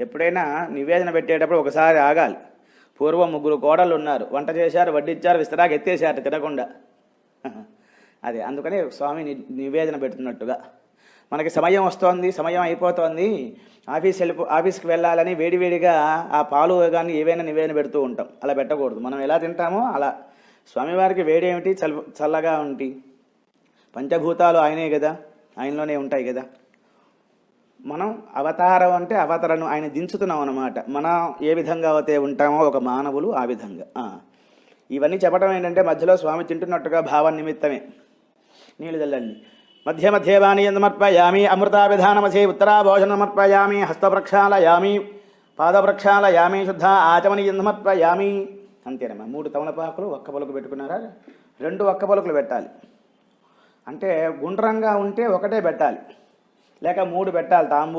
ఎప్పుడైనా నివేదన పెట్టేటప్పుడు ఒకసారి ఆగాలి. పూర్వం ముగ్గురు కోడలు ఉన్నారు వంట చేశారు వడ్డిచ్చారు విస్తరాకు ఎత్తేసారు తినకుండా. అదే అందుకని స్వామి నివేదన పెడుతున్నట్టుగా. మనకి సమయం వస్తోంది సమయం అయిపోతోంది. ఆఫీస్ వెళ్ళిపో ఆఫీస్కి వెళ్ళాలని వేడివేడిగా ఆ పాలు కానీ ఏవైనా నివేదన పెడుతూ ఉంటాం. అలా పెట్టకూడదు. మనం ఎలా తింటామో అలా. స్వామివారికి వేడి ఏమిటి చల్ చల్లగా ఉంటి. పంచభూతాలు ఆయనే కదా ఆయనలోనే ఉంటాయి కదా మనం అవతారం అంటే అవతరను ఆయన దించుతున్నాం అన్నమాట. మనం ఏ విధంగా అయితే ఉంటామో ఒక మానవులు ఆ విధంగా. ఇవన్నీ చెప్పడం ఏంటంటే మధ్యలో స్వామి తింటున్నట్టుగా భావ నిమిత్తమే. నీళ్ళు తెల్లండి మధ్య మధ్య వాణి సమర్పయామి అమృతాభిధానమసే ఉత్తరా భోజనమర్పయామి హస్తప్రక్షాళయామి పాదప్రక్షాళయామి శుద్ధ ఆచమని సమర్పయామి అంతేనమ్మా మూడు తమలపాకులు ఒక్క పలుకు పెట్టుకున్నారా? రెండు ఒక్క పలుకులు పెట్టాలి. అంటే గుండ్రంగా ఉంటే ఒకటే పెట్టాలి. లేక మూడు పెట్టాలి తాంబూలం.